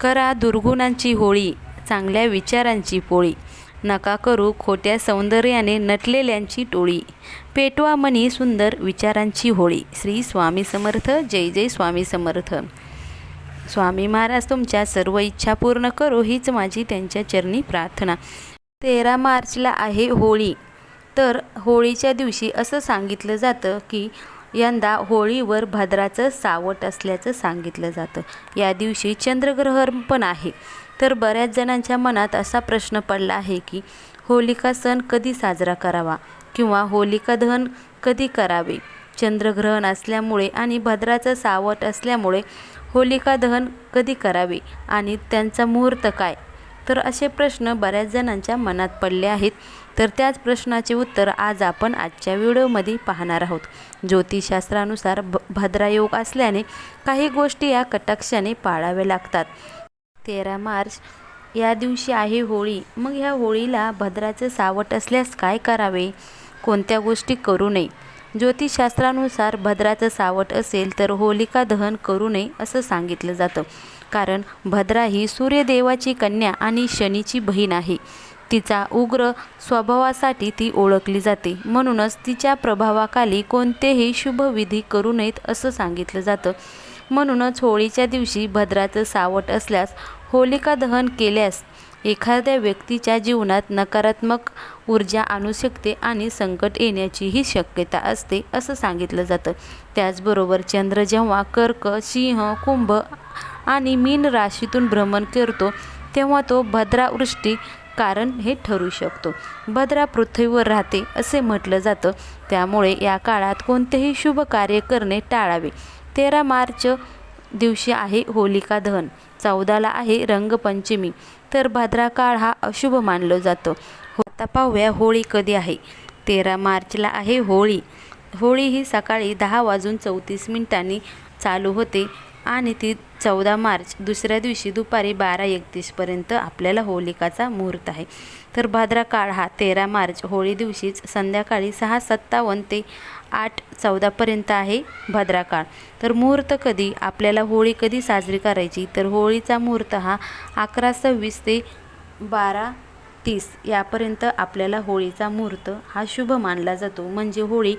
करा दुर्गुणांची होळी चांगल्या विचारांची पोळी. नका करू खोट्या सौंदर्याने नटलेल्यांची टोळी. पेटवा मनी सुंदर विचारांची होळी. श्री स्वामी समर्थ जय जय स्वामी समर्थ. स्वामी महाराज तुमच्या सर्व इच्छा पूर्ण करो हीच माझी त्यांच्या चरणी प्रार्थना. तेरा मार्चला आहे होळी. तर होळीच्या दिवशी असं सांगितलं जातं की यंदा होळीवर भद्राचं सावट असल्याचं सांगितलं जातं. या दिवशी चंद्रग्रहण पण आहे. तर बऱ्याच जणांच्या मनात असा प्रश्न पडला आहे की होलिका सण कधी साजरा करावा किंवा होलिका दहन कधी करावे? चंद्रग्रहण असल्यामुळे आणि भद्राचं सावट असल्यामुळे होलिका दहन कधी करावे आणि त्यांचा मुहूर्त काय? तर असे प्रश्न बऱ्याच जणांच्या मनात पडले आहेत. तर त्याच प्रश्नाचे उत्तर आज आपण आजच्या व्हिडिओमध्ये पाहणार आहोत. ज्योतिषशास्त्रानुसार भ भद्रायोग असल्याने काही गोष्टी या कटाक्षाने पाळाव्या लागतात. तेरा मार्च या दिवशी आहे होळी. मग ह्या होळीला भद्राचं सावट असल्यास काय करावे? कोणत्या गोष्टी करू नये? ज्योतिषशास्त्रानुसार भद्राचं सावट असेल तर होलिका दहन करू नये असं सांगितलं जातं. कारण भद्रा ही सूर्यदेवाची कन्या आणि शनीची बहीण आहे. तिचा उग्र स्वभावासाठी ती ओळखली जाते. म्हणूनच तिच्या प्रभावाखाली कोणतेही शुभविधी करू नयेत असं सांगितलं जातं. म्हणूनच होळीच्या दिवशी भद्राचं सावट असल्यास होलिका दहन केल्यास एखाद्या व्यक्तीच्या जीवनात नकारात्मक ऊर्जा आणू शकते आणि संकट येण्याचीही शक्यता असते असं सांगितलं जातं. त्याचबरोबर चंद्र जेव्हा कर्क सिंह कुंभ आणि मीन राशीतून भ्रमण करतो तेव्हा तो भद्रावृष्टी कारण हे ठरू शकतो. भद्रा पृथ्वीवर राहते असे म्हटलं जातं. त्यामुळे या काळात कोणतेही शुभ कार्य करणे टाळावे. तेरा मार्च दिवशी आहे होलिका दहन. चौदाला आहे रंगपंचमी. तर भद्रा काळ हा अशुभ मानलं जातं. हो आता पाहूया होळी कधी आहे. तेरा मार्चला आहे होळी. होळी ही सकाळी दहा वाजून चौतीस मिनिटांनी चालू होते. आणि ती चौदा मार्च दुसऱ्या दिवशी दुपारी बारा एकतीसपर्यंत आपल्याला होलिकाचा मुहूर्त आहे. तर भाद्रा काळ हा तेरा मार्च होळी दिवशीच संध्याकाळी सहा सत्तावन्न ते आठ चौदापर्यंत आहे भद्रा काळ. तर मुहूर्त कधी आपल्याला होळी कधी साजरी करायची? तर होळीचा मुहूर्त हा अकरा सव्वीस ते बारा तीस यापर्यंत आपल्याला होळीचा मुहूर्त हा शुभ मानला जातो. म्हणजे होळी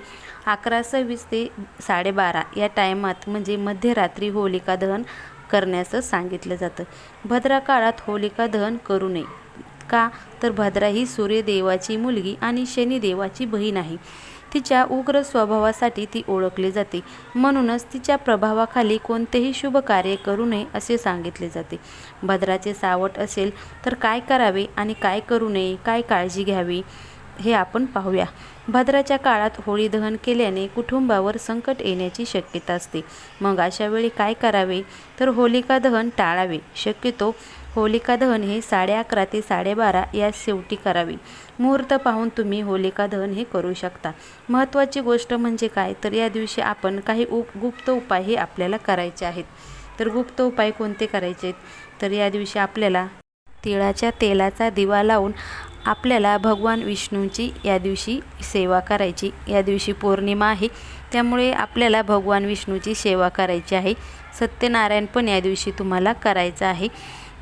अकरा सव्वीस ते साडेबारा या टायमात म्हणजे मध्यरात्री होलिका दहन करण्याचं सांगितलं जातं. भद्रा काळात होलिका दहन करू नये. का? तर भद्रा ही सूर्यदेवाची मुलगी आणि शनिदेवाची बहीण आहे. तिच्या उग्र स्वभावासाठी ती ओळखली जाते. म्हणूनच तिच्या प्रभावाखाली कोणतेही शुभ कार्य करू नये असे सांगितले जाते. भद्राचे सावट असेल तर काय करावे आणि काय करू नये काय काळजी घ्यावी हे आपण पाहूया. भद्राच्या काळात होळी दहन केल्याने कुटुंबावर संकट येण्याची शक्यता असते. मग अशा वेळी काय करावे? तर होलिका दहन टाळावे. शक्यतो होलिका दहन हे साडे अकरा ते साडेबारा या शेवटी करावी. मुहूर्त पाहून तुम्ही होलिका दहन हे करू शकता. महत्त्वाची गोष्ट म्हणजे काय? तर या दिवशी आपण काही उप गुप्त उपाय हे आपल्याला करायचे आहेत. तर गुप्त उपाय कोणते करायचे आहेत? तर या दिवशी आपल्याला तिळाच्या तेलाचा दिवा लावून आपल्याला भगवान विष्णूंची या दिवशी सेवा करायची. या दिवशी पौर्णिमा आहे. त्यामुळे आपल्याला भगवान विष्णूची सेवा करायची आहे. सत्यनारायण पण या दिवशी तुम्हाला करायचं आहे.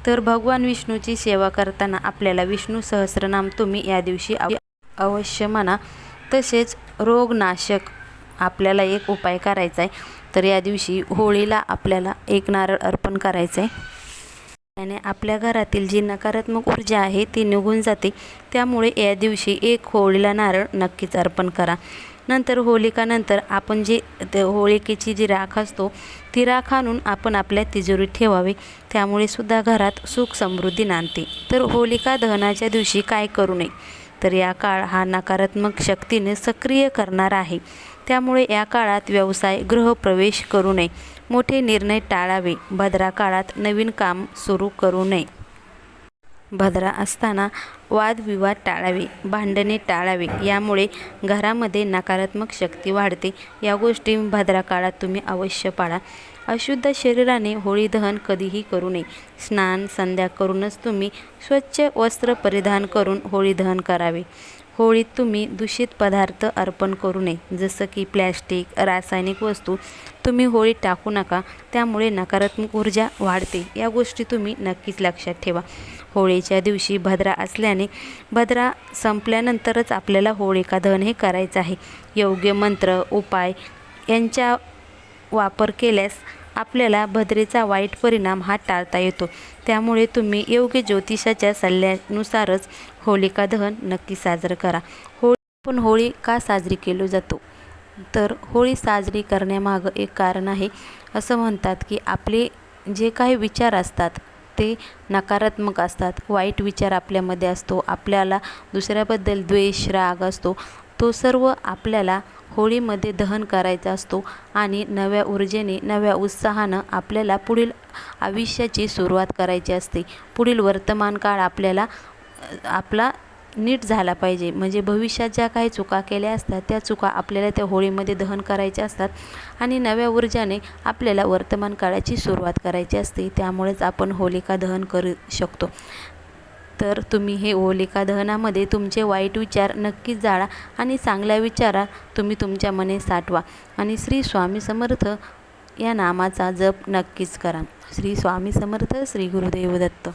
तर भगवान विष्णूची सेवा करताना आपल्याला विष्णू सहस्रनाम तुम्ही या दिवशी अव अवश्य म्हणा. तसेच रोगनाशक आपल्याला एक उपाय करायचा आहे तर या दिवशी होळीला आपल्याला एक नारळ अर्पण करायचं आहे त्याने आपल्या घरातील जी नकारात्मक ऊर्जा आहे ती निघून जाते. त्यामुळे या दिवशी एक होळीला नारळ नक्कीच अर्पण करा. नंतर होलिकानंतर आपण जे ते होळिकेची जी राख असतो ती राख आणून आपण आपल्या तिजोरीत ठेवावे. त्यामुळे सुद्धा घरात सुख समृद्धी नांदते. तर होलिका दहनाच्या दिवशी काय करू नये? तर या काळ हा नकारात्मक शक्तीने सक्रिय करणारा आहे. त्यामुळे या काळात व्यवसाय गृहप्रवेश करू नये. मोठे निर्णय टाळावे. भद्रा काळात नवीन काम सुरू करू नये. भद्रा असताना वादविवाद टाळावे. भांडणे टाळावे. यामुळे घरामध्ये नकारात्मक शक्ती वाढते. या गोष्टी भद्रा काळात तुम्ही अवश्य पाळा. अशुद्ध शरीराने होळी दहन कधीही करू नये. स्नान संध्या करूनच तुम्ही स्वच्छ वस्त्र परिधान करून होळी दहन करावे. होळीत तुम्ही दूषित पदार्थ अर्पण करू नये. जसं की प्लॅस्टिक रासायनिक वस्तू तुम्ही होळीत टाकू नका. त्यामुळे नकारात्मक ऊर्जा वाढते. या गोष्टी तुम्ही नक्कीच लक्षात ठेवा. होळीच्या दिवशी भद्रा असल्याने भद्रा संपल्यानंतरच आपल्याला होळिका दहन हे करायचं आहे. योग्य मंत्र उपाय यांच्या वापर केल्यास आपल्याला भद्रेचा वाईट परिणाम हा टाळता येतो. त्यामुळे तुम्ही योग्य ज्योतिषाच्या सल्ल्यानुसारच होलिका दहन नक्की साजरं करा. होळी पण होळी का साजरी केली जातो? तर होळी साजरी करण्यामागं एक कारण आहे. असं म्हणतात की आपले जे काही विचार असतात ते नकारात्मक असतात. वाईट विचार आपल्यामध्ये असतो. आपल्याला दुसऱ्याबद्दल द्वेष राग असतो. तो सर्व आपल्याला होळीमध्ये दहन करायचा असतो आणि नव्या ऊर्जेने नव्या उत्साहानं आपल्याला पुढील आयुष्याची सुरुवात करायची असते. पुढील वर्तमान काळ आपल्याला आपला नीट झाला पाहिजे. म्हणजे भविष्यात ज्या काही चुका केल्या असतात त्या चुका आपल्याला त्या होळीमध्ये दहन करायच्या असतात आणि नव्या ऊर्जाने आपल्याला वर्तमान काळाची सुरुवात करायची असते. त्यामुळेच आपण होलिका दहन करू शकतो. तर तुम्ही हे ओलिका दहनामध्ये तुमचे वाईट विचार नक्कीच जाळा आणि चांगल्या विचारा. तुम्ही तुमच्या मने साठवा. आणि श्री स्वामी समर्थ या नामाचा जप नक्कीच करा. श्री स्वामी समर्थ श्री गुरुदेव दत्त.